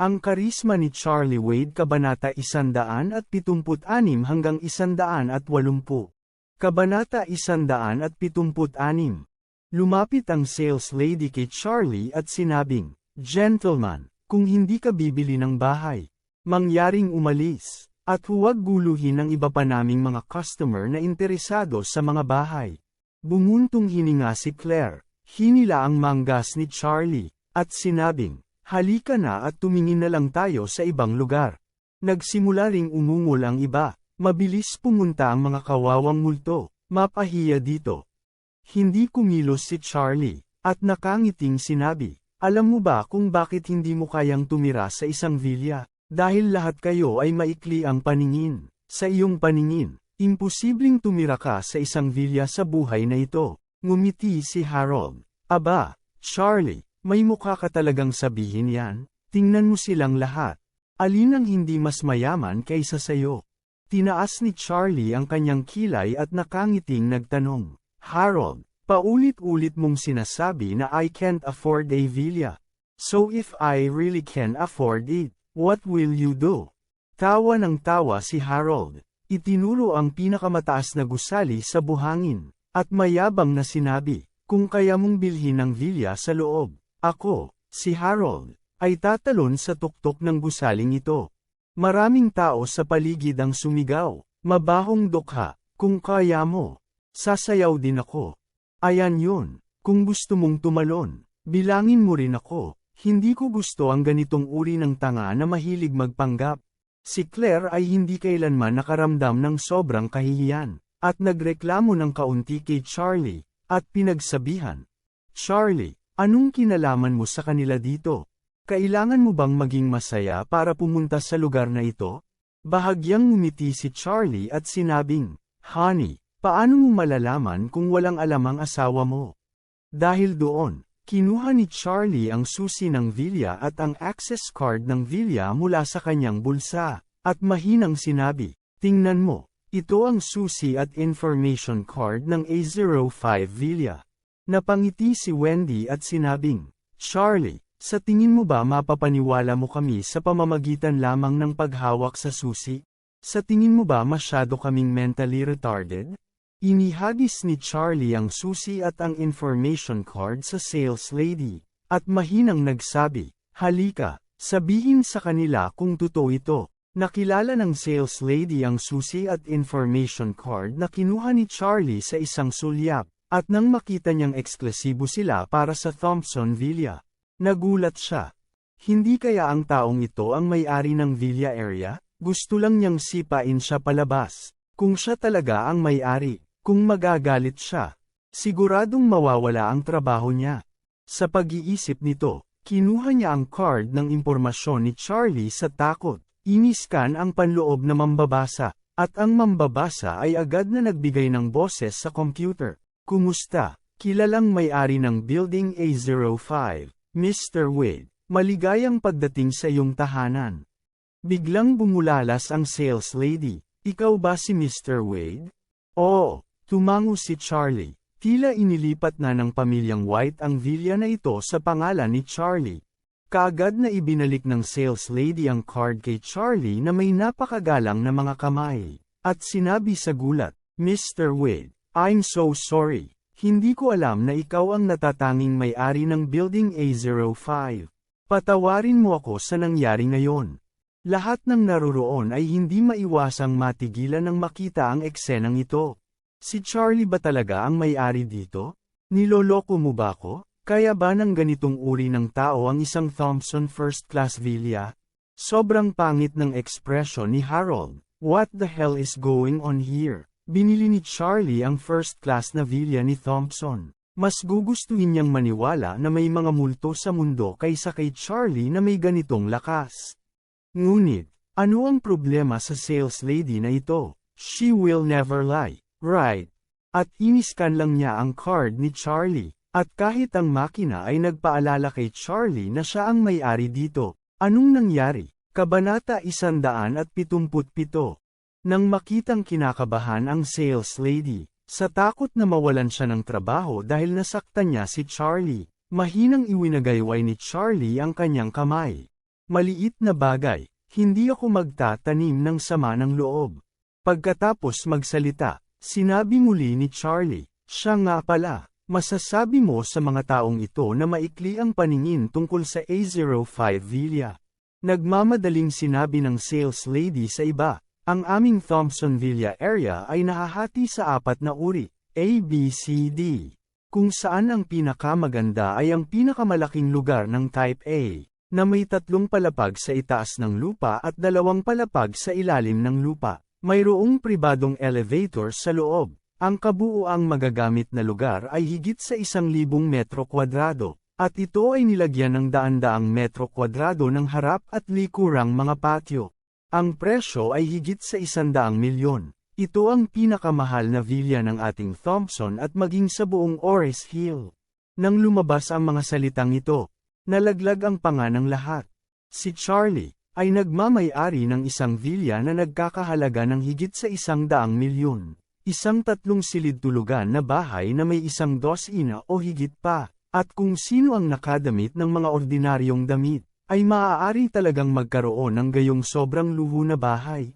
Ang karisma ni Charlie Wade Kabanata 176 hanggang 180 Kabanata 176 Lumapit ang sales lady kay Charlie at sinabing, Gentleman, kung hindi ka bibili ng bahay, mangyaring umalis, at huwag guluhin ang iba pa naming mga customer na interesado sa mga bahay. Bumuntong hininga si Claire, hinila ang manggas ni Charlie, at sinabing, halika na at tumingin na lang tayo sa ibang lugar. Nagsimula ring umungol ang iba, mabilis pumunta ang mga kawawang multo, mapahiya dito. Hindi kumilos si Charlie, at nakangiting sinabi, alam mo ba kung bakit hindi mo kayang tumira sa isang villa? Dahil lahat kayo ay maikli ang paningin. Sa iyong paningin, imposibleng tumira ka sa isang villa sa buhay na ito. Ngumiti si Harold. Aba, Charlie, may mukha ka talagang sabihin yan. Tingnan mo silang lahat. Alin ang hindi mas mayaman kaysa sayo? Tinaas ni Charlie ang kanyang kilay at nakangiting nagtanong. Harold, paulit-ulit mong sinasabi na I can't afford a villa. So if I really can afford it, What will you do? Tawa ng tawa si Harold. Itinuro ang pinakamataas na gusali sa buhangin, at mayabang na sinabi, kung kaya mong bilhin ang villa sa loob, ako, si Harold, ay tatalon sa tuktok ng gusaling ito. Maraming tao sa paligid ang sumigaw, mabahong dukha, kung kaya mo, sasayaw din ako. Ayan yun, kung gusto mong tumalon, bilangin mo rin ako. Hindi ko gusto ang ganitong uri ng tanga na mahilig magpanggap. Si Claire ay hindi kailanman nakaramdam ng sobrang kahihiyan, at nagreklamo ng kaunti kay Charlie, at pinagsabihan. Charlie, anong kinalaman mo sa kanila dito? Kailangan mo bang maging masaya para pumunta sa lugar na ito? Bahagyang ngumiti si Charlie at sinabing, Honey, paano mo malalaman kung walang alam ang asawa mo? Dahil doon, Kinuha ni Charlie ang susi ng villa at ang access card ng villa mula sa kanyang bulsa, at mahinang sinabi, Tingnan mo, ito ang susi at information card ng A05 villa. Napangiti si Wendy at sinabing, Charlie, sa tingin mo ba mapapaniwala mo kami sa pamamagitan lamang ng paghawak sa susi? Sa tingin mo ba masyado kaming mentally retarded? Inihagis ni Charlie ang susi at ang information card sa sales lady, at mahinang nagsabi, Halika, sabihin sa kanila kung totoo ito. Nakilala ng sales lady ang susi at information card na kinuha ni Charlie sa isang sulyap, at nang makita niyang eksklusibo sila para sa Thompson Villa. Nagulat siya. Hindi kaya ang taong ito ang may-ari ng villa area? Gusto lang niyang sipain siya palabas. Kung siya talaga ang may-ari, kung magagalit siya, siguradong mawawala ang trabaho niya. Sa pag-iisip nito, kinuha niya ang card ng impormasyon ni Charlie sa takot. Iniskan ang panloob na mambabasa, at ang mambabasa ay agad na nagbigay ng boses sa computer. Kumusta? Kilalang may-ari ng Building A05, Mr. Wade. Maligayang pagdating sa iyong tahanan. Biglang bumulalas ang sales lady. Ikaw ba si Mr. Wade? Oo, Tumango si Charlie. Tila inilipat na ng pamilyang White ang villa na ito sa pangalan ni Charlie. Kaagad na ibinalik ng sales lady ang card kay Charlie na may napakagalang na mga kamay. At sinabi sa gulat, Mr. Wade, I'm so sorry. Hindi ko alam na ikaw ang natatanging may-ari ng Building A05. Patawarin mo ako sa nangyari ngayon. Lahat ng naroroon ay hindi maiwasang matigilan ng makita ang eksenang ito. Si Charlie ba talaga ang may-ari dito? Niloloko mo ba ako? Kaya ba ng ganitong uri ng tao ang isang Thompson First Class Villa? Sobrang pangit ng ekspresyon ni Harold. What the hell is going on here? Binili ni Charlie ang first class na villa ni Thompson. Mas gugustuhin niyang maniwala na may mga multo sa mundo kaysa kay Charlie na may ganitong lakas. Ngunit, ano ang problema sa sales lady na ito? She will never lie, right? At iniskan lang niya ang card ni Charlie. At kahit ang makina ay nagpaalala kay Charlie na siya ang may-ari dito, anong nangyari? Kabanata 177 Nang makitang kinakabahan ang sales lady, sa takot na mawalan siya ng trabaho dahil nasaktan niya si Charlie, mahinang iwinagayway ni Charlie ang kanyang kamay. Maliit na bagay, hindi ako magtatanim ng sama ng loob. Pagkatapos magsalita, sinabi muli ni Charlie, siya nga pala, masasabi mo sa mga taong ito na maikli ang paningin tungkol sa A05 Villa. Nagmamadaling sinabi ng sales lady sa iba, ang aming Thompson Villa area ay nahahati sa apat na uri, A, B, C, D. Kung saan ang pinakamaganda ay ang pinakamalaking lugar ng Type A, na may tatlong palapag sa itaas ng lupa at dalawang palapag sa ilalim ng lupa. Mayroong pribadong elevator sa loob. Ang kabuuang magagamit na lugar ay higit sa isang libong metro kwadrado, at ito ay nilagyan ng daan-daang metro kwadrado ng harap at likurang mga patio. Ang presyo ay higit sa isandaang milyon. Ito ang pinakamahal na villa ng ating Thompson at maging sa buong Ores Hill. Nang lumabas ang mga salitang ito, nalaglag ang panga ng lahat. Si Charlie, ay nagmamay-ari ng isang villa na nagkakahalaga ng higit sa isang daang milyon. Isang tatlong silid tulugan na bahay na may isang dosina o higit pa, at kung sino ang nakadamit ng mga ordinaryong damit, ay maaari talagang magkaroon ng gayong sobrang luho na bahay.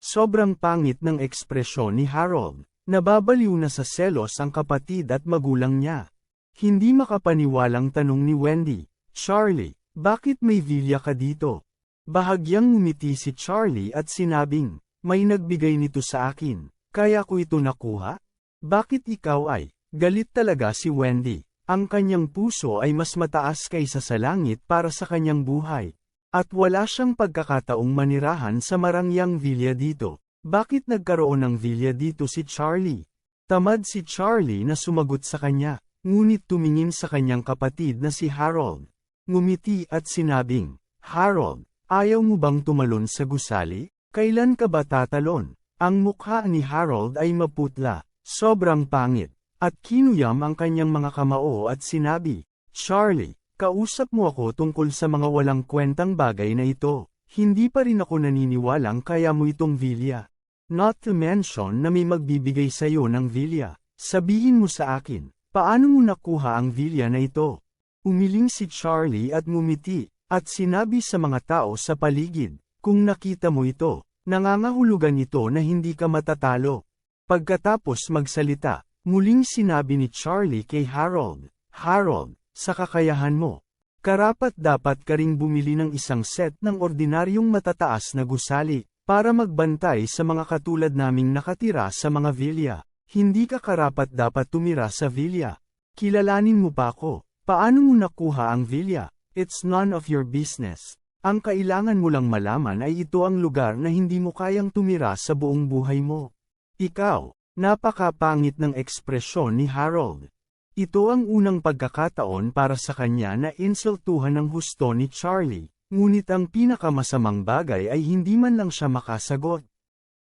Sobrang pangit ng ekspresyon ni Harold, nababaliw na sa selos ang kapatid at magulang niya. Hindi makapaniwalang tanong ni Wendy, Charlie, bakit may villa ka dito? Bahagyang ngumiti si Charlie at sinabing, may nagbigay nito sa akin, kaya ko ito nakuha? Bakit ikaw ay, galit talaga si Wendy, ang kanyang puso ay mas mataas kaysa sa langit para sa kanyang buhay. At wala siyang pagkakataong manirahan sa marangyang villa dito. Bakit nagkaroon ng villa dito si Charlie? Tamad si Charlie na sumagot sa kanya, ngunit tumingin sa kanyang kapatid na si Harold. Ngumiti at sinabing, Harold, Ayaw mo bang tumalon sa gusali? Kailan ka ba tatalon? Ang mukha ni Harold ay maputla, sobrang pangit, at kinuyam ang kanyang mga kamao at sinabi, Charlie, kausap mo ako tungkol sa mga walang kwentang bagay na ito. Hindi pa rin ako naniniwalang kaya mo itong villa. Not to mention na may magbibigay sa iyo ng villa. Sabihin mo sa akin, paano mo nakuha ang villa na ito? Umiling si Charlie at ngumiti, at sinabi sa mga tao sa paligid, kung nakita mo ito, nangangahulugan ito na hindi ka matatalo. Pagkatapos magsalita, muling sinabi ni Charlie kay Harold, Harold, sa kakayahan mo, karapat dapat ka ring bumili ng isang set ng ordinaryong matataas na gusali, para magbantay sa mga katulad naming nakatira sa mga villa. Hindi ka karapat dapat tumira sa villa. Kilalanin mo pa ako, paano mo nakuha ang villa? It's none of your business. Ang kailangan mo lang malaman ay ito ang lugar na hindi mo kayang tumira sa buong buhay mo. Ikaw, napakapangit ng ekspresyon ni Harold. Ito ang unang pagkakataon para sa kanya na insultuhan ng husto ni Charlie, ngunit ang pinakamasamang bagay ay hindi man lang siya makasagot.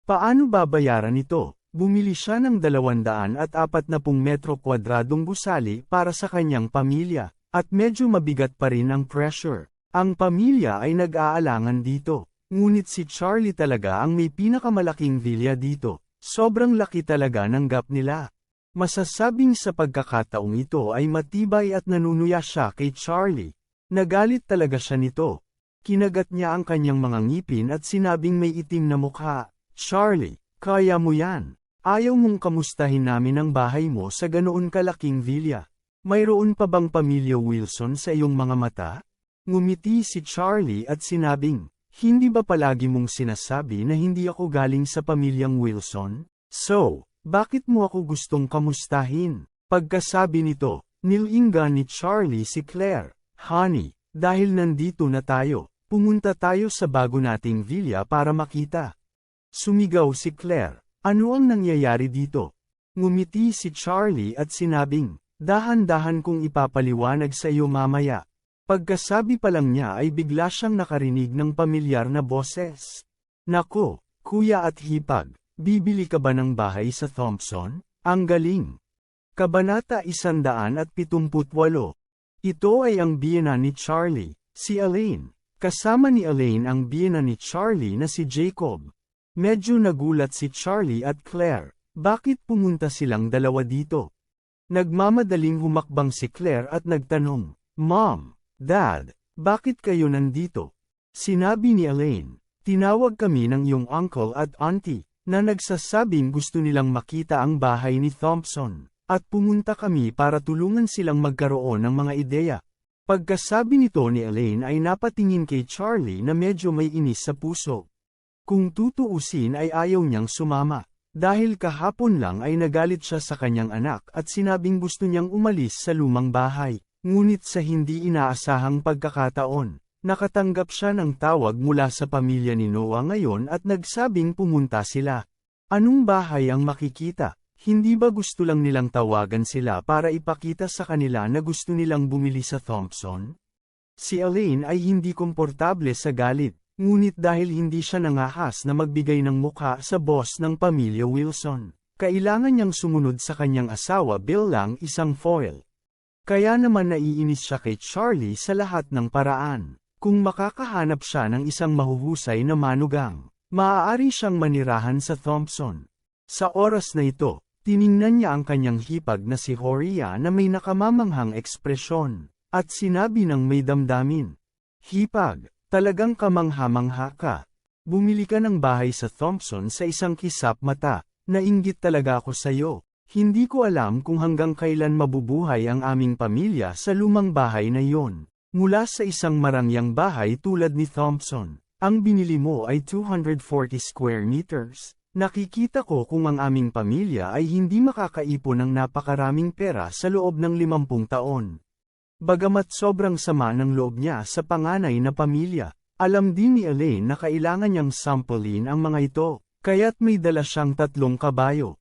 Paano babayaran ito? Bumili siya ng 240 metro kwadradong gusali para sa kanyang pamilya. At medyo mabigat pa rin ang pressure. Ang pamilya ay nag-aalangan dito. Ngunit si Charlie talaga ang may pinakamalaking villa dito. Sobrang laki talaga ng gap nila. Masasabing sa pagkakataong ito ay matibay at nanunuya siya kay Charlie. Nagalit talaga siya nito. Kinagat niya ang kanyang mga ngipin at sinabing may itim na mukha. Charlie, kaya mo yan. Ayaw mong kamustahin namin ang bahay mo sa ganoon kalaking villa. Mayroon pa bang pamilya Wilson sa iyong mga mata? Ngumiti si Charlie at sinabing, hindi ba palagi mong sinasabi na hindi ako galing sa pamilyang Wilson? So, bakit mo ako gustong kamustahin? Pagkasabi nito, nilinga ni Charlie si Claire, Honey, dahil nandito na tayo, pumunta tayo sa bago nating villa para makita. Sumigaw si Claire, ano ang nangyayari dito? Ngumiti si Charlie at sinabing, Dahan-dahan kong ipapaliwanag sa iyo mamaya. Pagkasabi pa lang niya ay bigla siyang nakarinig ng pamilyar na boses. Nako, kuya at hipag, bibili ka ba ng bahay sa Thompson? Ang galing! Kabanata 178 Ito ay ang biyena ni Charlie, si Elaine. Kasama ni Elaine ang biyena ni Charlie na si Jacob. Medyo nagulat si Charlie at Claire. Bakit pumunta silang dalawa dito? Nagmamadaling humakbang si Claire at nagtanong, Mom, Dad, bakit kayo nandito? Sinabi ni Elaine, tinawag kami ng iyong uncle at auntie, na nagsasabing gusto nilang makita ang bahay ni Thompson, at pumunta kami para tulungan silang magkaroon ng mga ideya. Pagkasabi nito ni Elaine ay napatingin kay Charlie na medyo may inis sa puso. Kung tutuusin ay ayaw niyang sumama. Dahil kahapon lang ay nagalit siya sa kanyang anak at sinabing gusto niyang umalis sa lumang bahay. Ngunit sa hindi inaasahang pagkakataon, nakatanggap siya ng tawag mula sa pamilya ni Noah ngayon at nagsabing pumunta sila. Anong bahay ang makikita? Hindi ba gusto lang nilang tawagan sila para ipakita sa kanila na gusto nilang bumili sa Thompson? Si Elaine ay hindi komportable sa galit, ngunit dahil hindi siya nangahas na magbigay ng mukha sa boss ng pamilya Wilson, kailangan niyang sumunod sa kanyang asawa Bill lang isang foil. Kaya naman naiinis siya kay Charlie sa lahat ng paraan. Kung makakahanap siya ng isang mahuhusay na manugang, maaari siyang manirahan sa Thompson. Sa oras na ito, tiningnan niya ang kanyang hipag na si Horia na may nakamamanghang ekspresyon, at sinabi ng may damdamin. Hipag, talagang kamangha-mangha ka. Bumili ka ng bahay sa Thompson sa isang kisap mata, nainggit talaga ako sa'yo. Hindi ko alam kung hanggang kailan mabubuhay ang aming pamilya sa lumang bahay na yon. Mula sa isang marangyang bahay tulad ni Thompson, ang binili mo ay 240 square meters. Nakikita ko kung ang aming pamilya ay hindi makakaipon ng napakaraming pera sa loob ng 50 taon. Bagamat sobrang sama ng loob niya sa panganay na pamilya, alam din ni Elaine na kailangan niyang sampulin ang mga ito, kaya't may dala siyang tatlong kabayo.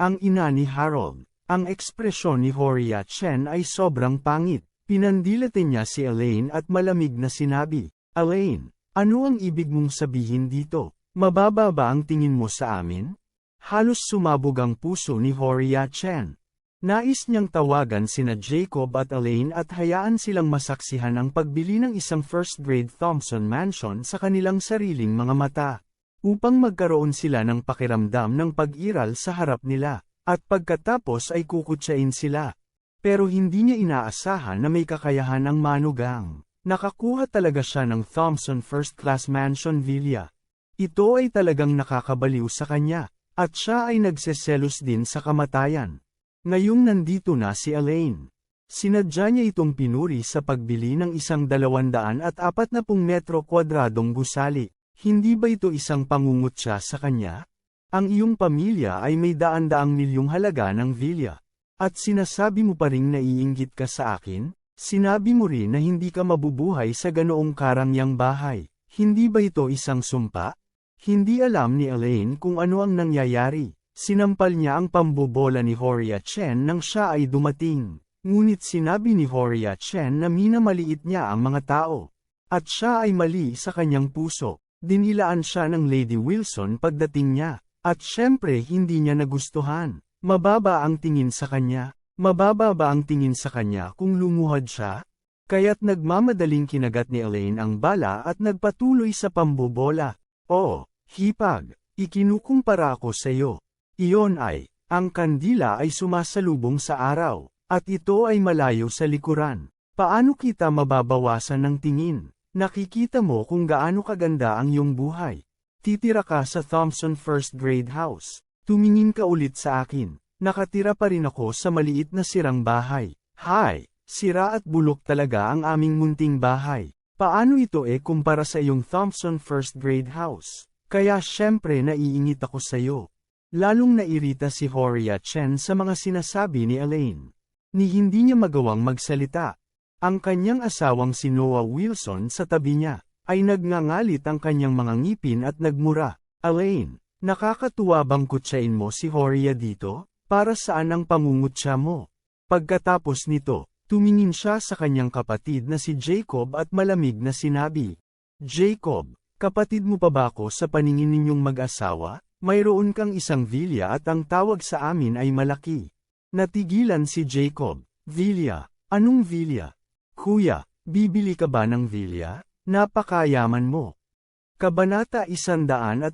Ang ina ni Harold, ang ekspresyon ni Horia Chen ay sobrang pangit. Pinandilate niya si Elaine at malamig na sinabi, Elaine, ano ang ibig mong sabihin dito? Mababa ba ang tingin mo sa amin? Halos sumabog ang puso ni Horia Chen. Nais niyang tawagan sina Jacob at Elaine at hayaan silang masaksihan ang pagbili ng isang first-grade Thompson Mansion sa kanilang sariling mga mata, upang magkaroon sila ng pakiramdam ng pag-iral sa harap nila, at pagkatapos ay kukutsain sila. Pero hindi niya inaasahan na may kakayahan ang manugang. Nakakuha talaga siya ng Thompson First Class Mansion Villa. Ito ay talagang nakakabaliw sa kanya, at siya ay nagseselos din sa kamatayan. Ngayong nandito na si Elaine. Sinadya niya itong pinuri sa pagbili ng isang dalawandaan at apat na pung metro kwadradong gusali. Hindi ba ito isang pangungutya sa kanya? Ang iyong pamilya ay may daan-daang milyong halaga ng villa. At sinasabi mo pa ring naiinggit ka sa akin? Sinabi mo rin na hindi ka mabubuhay sa ganoong karangyang bahay. Hindi ba ito isang sumpa? Hindi alam ni Elaine kung ano ang nangyayari. Sinampal niya ang pambobola ni Horia Chen nang siya ay dumating. Ngunit sinabi ni Horia Chen na minamaliit niya ang mga tao. At siya ay mali sa kanyang puso. Dinilaan siya ng Lady Wilson pagdating niya. At syempre hindi niya nagustuhan. Mababa ang tingin sa kanya. Mababa ba ang tingin sa kanya kung lumuhad siya? Kaya't nagmamadaling kinagat ni Elaine ang bala at nagpatuloy sa pambobola. Oh, hipag, ikinukumpara ko sa iyo. Iyon ay, ang kandila ay sumasalubong sa araw, at ito ay malayo sa likuran. Paano kita mababawasan ng tingin? Nakikita mo kung gaano kaganda ang iyong buhay. Titira ka sa Thompson First Grade House. Tumingin ka ulit sa akin. Nakatira pa rin ako sa maliit na sirang bahay. Hay, sira at bulok talaga ang aming munting bahay. Paano ito e kumpara sa iyong Thompson First Grade House? Kaya syempre naiingit ako sa iyo. Lalong nairita si Horia Chen sa mga sinasabi ni Elaine. Ni hindi niya magawang magsalita. Ang kanyang asawang si Noah Wilson sa tabi niya, ay nagngangalit ang kanyang mga ngipin at nagmura. Elaine, Nakakatuwa bang kutsain mo si Horia dito? Para saan ang pangungutya mo? Pagkatapos nito, tumingin siya sa kanyang kapatid na si Jacob at malamig na sinabi, Jacob, kapatid mo pa ba ako sa paningin ninyong mag-asawa? Mayroon kang isang vilya at ang tawag sa amin ay malaki. Natigilan si Jacob, Vilya, anong vilya? Kuya, bibili ka ba ng vilya? Napakayaman mo. Kabanata 170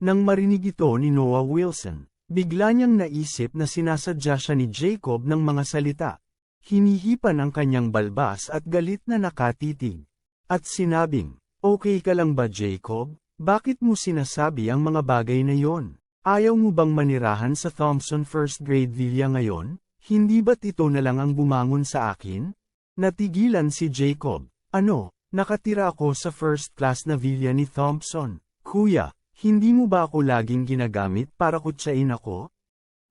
Nang marinig ito ni Noah Wilson, bigla niyang naisip na sinasadya siya ni Jacob ng mga salita. Hinihipan ang kanyang balbas at galit na nakatitig. At sinabing, Okay ka lang ba Jacob? Bakit mo sinasabi ang mga bagay na yon? Ayaw mo bang manirahan sa Thompson First Grade Villa ngayon? Hindi ba't ito na lang ang bumangon sa akin? Natigilan si Jacob. Ano, nakatira ako sa first class na villa ni Thompson. Kuya, hindi mo ba ako laging ginagamit para kutsain ako?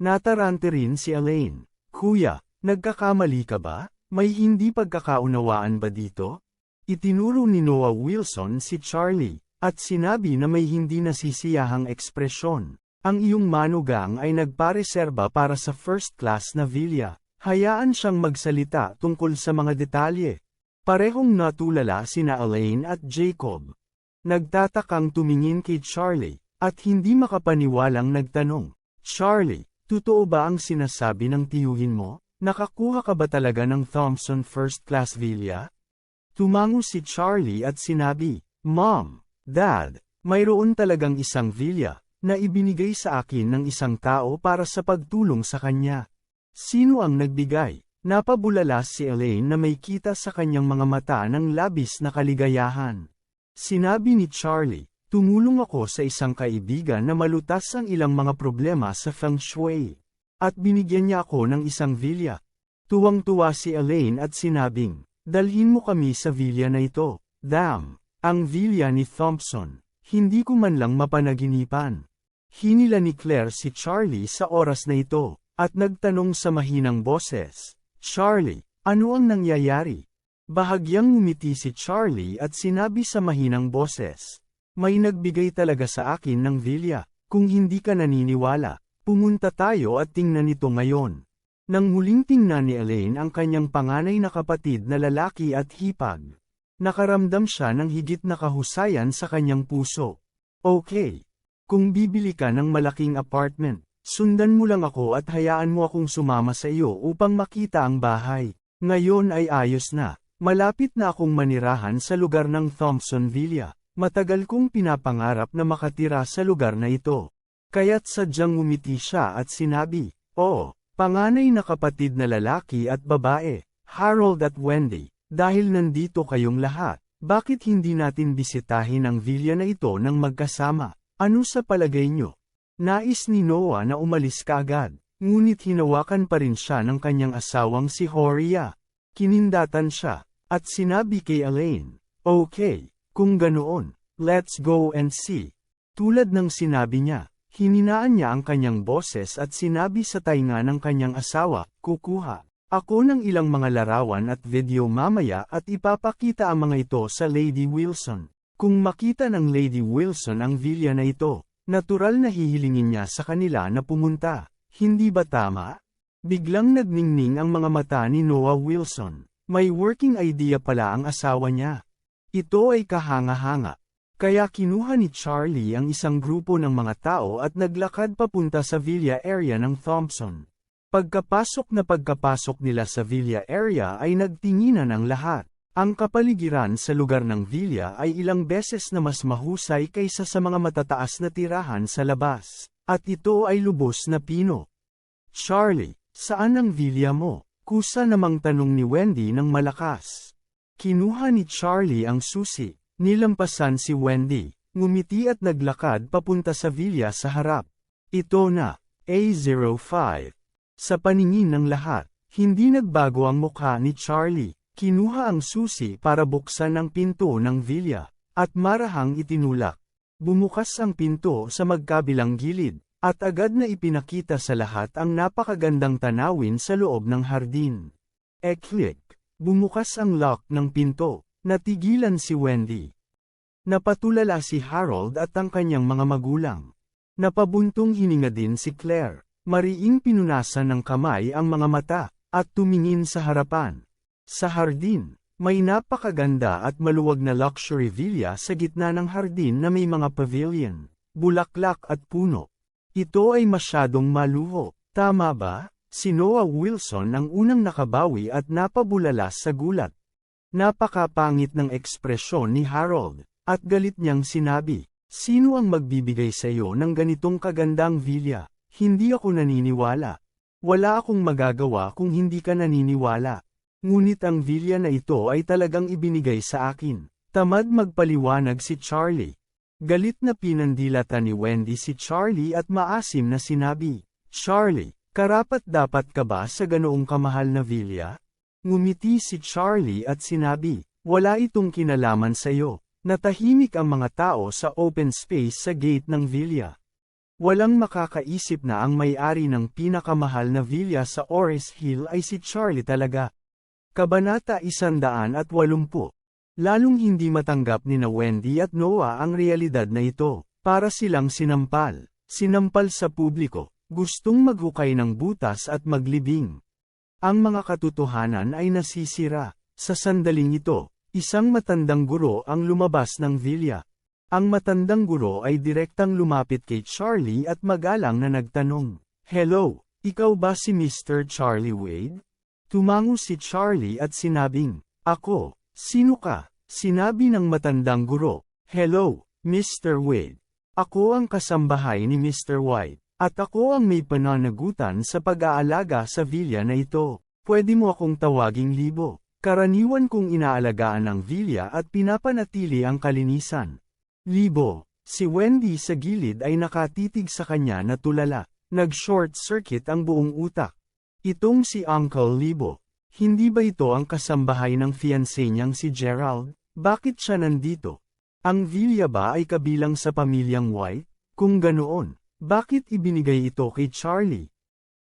Natarante rin si Elaine. Kuya, nagkakamali ka ba? May hindi pagkakaunawaan ba dito? Itinuro ni Noah Wilson si Charlie, at sinabi na may hindi nasisiyahang ekspresyon. Ang iyong manugang ay nagpareserba para sa first class na villa. Hayaan siyang magsalita tungkol sa mga detalye. Parehong natulala sina Elaine at Jacob. Nagtatakang tumingin kay Charlie, at hindi makapaniwalang nagtanong, Charlie, totoo ba ang sinasabi ng tiyuhin mo? Nakakuha ka ba talaga ng Thompson First Class Villa? Tumango si Charlie at sinabi, Mom, Dad, mayroon talagang isang villa, na ibinigay sa akin ng isang tao para sa pagtulong sa kanya. Sino ang nagbigay? Napabulala si Elaine na may kita sa kanyang mga mata ng labis na kaligayahan. Sinabi ni Charlie, tumulong ako sa isang kaibigan na malutas ang ilang mga problema sa feng shui. At binigyan niya ako ng isang villa. Tuwang-tuwa si Elaine at sinabing, dalhin mo kami sa villa na ito. Damn! Ang villa ni Thompson, hindi ko man lang mapanaginipan. Hinila ni Claire si Charlie sa oras na ito, at nagtanong sa mahinang boses, Charlie, ano ang nangyayari? Bahagyang ngumiti si Charlie at sinabi sa mahinang boses, May nagbigay talaga sa akin ng villa, kung hindi ka naniniwala, pumunta tayo at tingnan ito ngayon. Nang huling tingnan ni Elaine ang kanyang panganay na kapatid na lalaki at hipag, Nakaramdam siya ng higit na kahusayan sa kanyang puso. Okay. Kung bibili ka ng malaking apartment, sundan mo lang ako at hayaan mo akong sumama sa iyo upang makita ang bahay. Ngayon ay ayos na. Malapit na akong manirahan sa lugar ng Thompson Villa. Matagal kong pinapangarap na makatira sa lugar na ito. Kaya't sadyang umiti siya at sinabi, Oo, panganay na kapatid na lalaki at babae, Harold at Wendy. Dahil nandito kayong lahat, bakit hindi natin bisitahin ang villa na ito ng magkasama? Ano sa palagay nyo? Nais ni Noah na umalis kaagad, ngunit hinawakan pa rin siya ng kanyang asawang si Horia. Kinindatan siya, at sinabi kay Elaine, Okay, kung ganoon, let's go and see. Tulad ng sinabi niya, hininaan niya ang kanyang boses at sinabi sa tainga ng kanyang asawa, kukuha. Ako ng ilang mga larawan at video mamaya at ipapakita ang mga ito sa Lady Wilson. Kung makita ng Lady Wilson ang villa na ito, natural na hihilingin niya sa kanila na pumunta. Hindi ba tama? Biglang nagningning ang mga mata ni Noah Wilson. May working idea pala ang asawa niya. Ito ay kahanga-hanga. Kaya kinuha ni Charlie ang isang grupo ng mga tao at naglakad papunta sa villa area ng Thompson. Pagkapasok na pagkapasok nila sa villa area ay nagtinginan ang lahat. Ang kapaligiran sa lugar ng villa ay ilang beses na mas mahusay kaysa sa mga matataas na tirahan sa labas. At ito ay lubos na pino. Charlie, saan ang villa mo? Kusa namang tanong ni Wendy ng malakas. Kinuha ni Charlie ang susi. Nilampasan si Wendy. Ngumiti at naglakad papunta sa villa sa harap. Ito na, A05. Sa paningin ng lahat, hindi nagbago ang mukha ni Charlie. Kinuha ang susi para buksan ang pinto ng villa, at marahang itinulak. Bumukas ang pinto sa magkabilang gilid, at agad na ipinakita sa lahat ang napakagandang tanawin sa loob ng hardin. Eklik, bumukas ang lock ng pinto, natigilan si Wendy. Napatulala si Harold at ang kanyang mga magulang. Napabuntong hininga din si Claire. Mariing pinunasan ng kamay ang mga mata, at tumingin sa harapan. Sa hardin, may napakaganda at maluwag na luxury villa sa gitna ng hardin na may mga pavilion, bulaklak at puno. Ito ay masyadong maluho, tama ba? Si Noah Wilson ang unang nakabawi at napabulala sa gulat. Napakapangit ng ekspresyon ni Harold, at galit niyang sinabi, Sino ang magbibigay sa iyo ng ganitong kagandang villa? Hindi ako naniniwala. Wala akong magagawa kung hindi ka naniniwala. Ngunit ang villa na ito ay talagang ibinigay sa akin. Tamad magpaliwanag si Charlie. Galit na pinandilata ni Wendy si Charlie at maasim na sinabi, Charlie, karapat dapat ka ba sa ganoong kamahal na villa? Ngumiti si Charlie at sinabi, wala itong kinalaman sa iyo. Natahimik ang mga tao sa open space sa gate ng villa. Walang makakaisip na ang may-ari ng pinakamahal na villa sa Ores Hill ay si Charlie talaga. Kabanata 180 Lalong hindi matanggap ni na Wendy at Noah ang realidad na ito, para silang sinampal. Sinampal sa publiko, gustong maghukay ng butas at maglibing. Ang mga katotohanan ay nasisira. Sa sandaling ito, isang matandang guro ang lumabas ng villa. Ang matandang guro ay direktang lumapit kay Charlie at magalang na nagtanong, Hello, ikaw ba si Mr. Charlie Wade? Tumango si Charlie at sinabing, Ako, sino ka? Sinabi ng matandang guro, Hello, Mr. Wade. Ako ang kasambahay ni Mr. White, at ako ang may pananagutan sa pag-aalaga sa villa na ito. Pwede mo akong tawaging libo. Karaniwan kong inaalagaan ang villa at pinapanatili ang kalinisan. Libo, si Wendy sa gilid ay nakatitig sa kanya na tulala. Nag-short circuit ang buong utak. Itong si Uncle Libo. Hindi ba ito ang kasambahay ng fiancé niyang si Gerald? Bakit siya nandito? Ang villa ba ay kabilang sa pamilyang White? Kung ganoon, bakit ibinigay ito kay Charlie?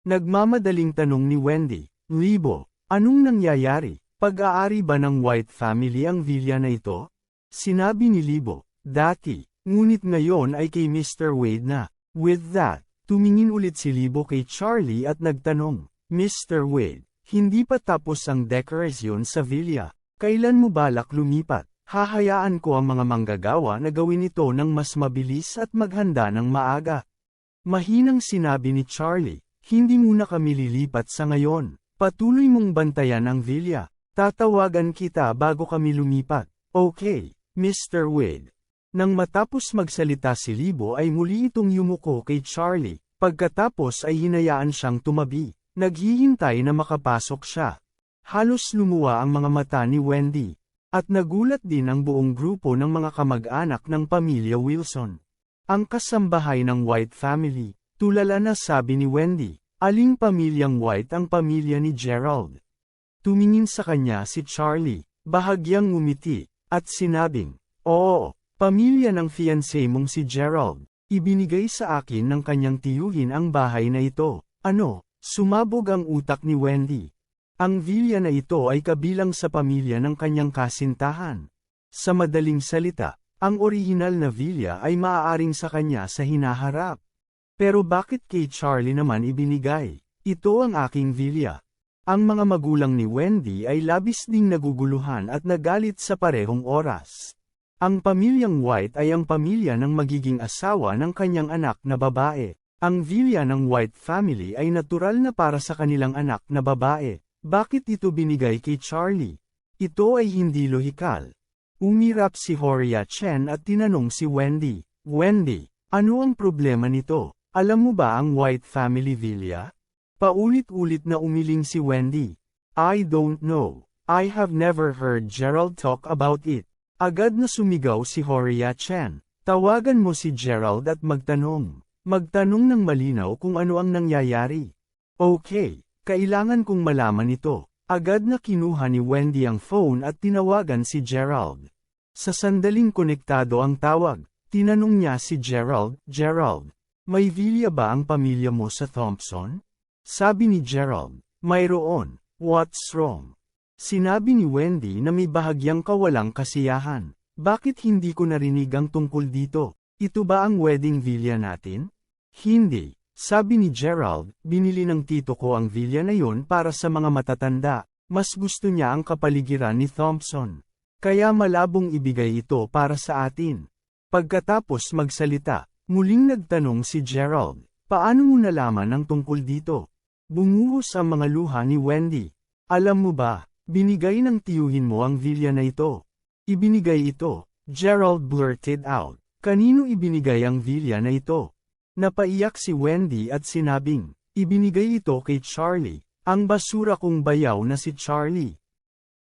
Nagmamadaling tanong ni Wendy, Libo, anong nangyayari? Pag-aari ba ng White family ang villa na ito? Sinabi ni Libo, dati, ngunit ngayon ay kay Mr. Wade na. With that, tumingin ulit si Libo kay Charlie at nagtanong, Mr. Wade, hindi pa tapos ang dekorasyon sa villa. Kailan mo balak lumipat? Hahayaan ko ang mga manggagawa na gawin ito ng mas mabilis at maghanda ng maaga. Mahinang sinabi ni Charlie, hindi muna kami lilipat sa ngayon. Patuloy mong bantayan ang villa. Tatawagan kita bago kami lumipat. Okay, Mr. Wade. Nang matapos magsalita si Libo ay muli itong yumuko kay Charlie, pagkatapos ay hinayaan siyang tumabi. Naghihintay na makapasok siya. Halos lumuwa ang mga mata ni Wendy. At nagulat din ang buong grupo ng mga kamag-anak ng pamilya Wilson. Ang kasambahay ng White family, tulala na sabi ni Wendy, aling pamilyang White ang pamilya ni Gerald. Tumingin sa kanya si Charlie, bahagyang ngumiti, at sinabing, Oo, pamilya ng fiancé mong si Gerald. Ibinigay sa akin ng kanyang tiyuhin ang bahay na ito. Ano, sumabog ang utak ni Wendy. Ang villa na ito ay kabilang sa pamilya ng kanyang kasintahan. Sa madaling salita, ang orihinal na villa ay maaaring sa kanya sa hinaharap. Pero bakit kay Charlie naman ibinigay? Ito ang aking villa. Ang mga magulang ni Wendy ay labis ding naguguluhan at nagalit sa parehong oras. Ang pamilyang White ay ang pamilya ng magiging asawa ng kanyang anak na babae. Ang villa ng White family ay natural na para sa kanilang anak na babae. Bakit ito binigay kay Charlie? Ito ay hindi lohikal. Umirap si Horia Chen at tinanong si Wendy, Wendy, ano ang problema nito? Alam mo ba ang White family villa? Paulit-ulit na umiling si Wendy. I don't know. I have never heard Gerald talk about it. Agad na sumigaw si Horia Chen. Tawagan mo si Gerald at magtanong. Magtanong ng malinaw kung ano ang nangyayari. Okay, kailangan kong malaman ito. Agad na kinuha ni Wendy ang phone at tinawagan si Gerald. Sa sandaling konektado ang tawag, tinanong niya si Gerald, Gerald, may villa ba ang pamilya mo sa Thompson? Sabi ni Gerald, mayroon, what's wrong? Sinabi ni Wendy na may bahagyang kawalang kasiyahan. Bakit hindi ko narinig ang tungkol dito? Ito ba ang wedding villa natin? Hindi. Sabi ni Gerald, binili ng tito ko ang villa na yun para sa mga matatanda, mas gusto niya ang kapaligiran ni Thompson. Kaya malabong ibigay ito para sa atin. Pagkatapos magsalita, muling nagtanong si Gerald, paano mo nalaman ang tungkol dito? Bumuhos ang mga luha ni Wendy. Alam mo ba, binigay ng tiyuhin mo ang villa na ito. Ibinigay ito, Gerald blurted out. Kanino ibinigay ang villa na ito? Napaiyak si Wendy at sinabing, ibinigay ito kay Charlie, ang basura kong bayaw na si Charlie.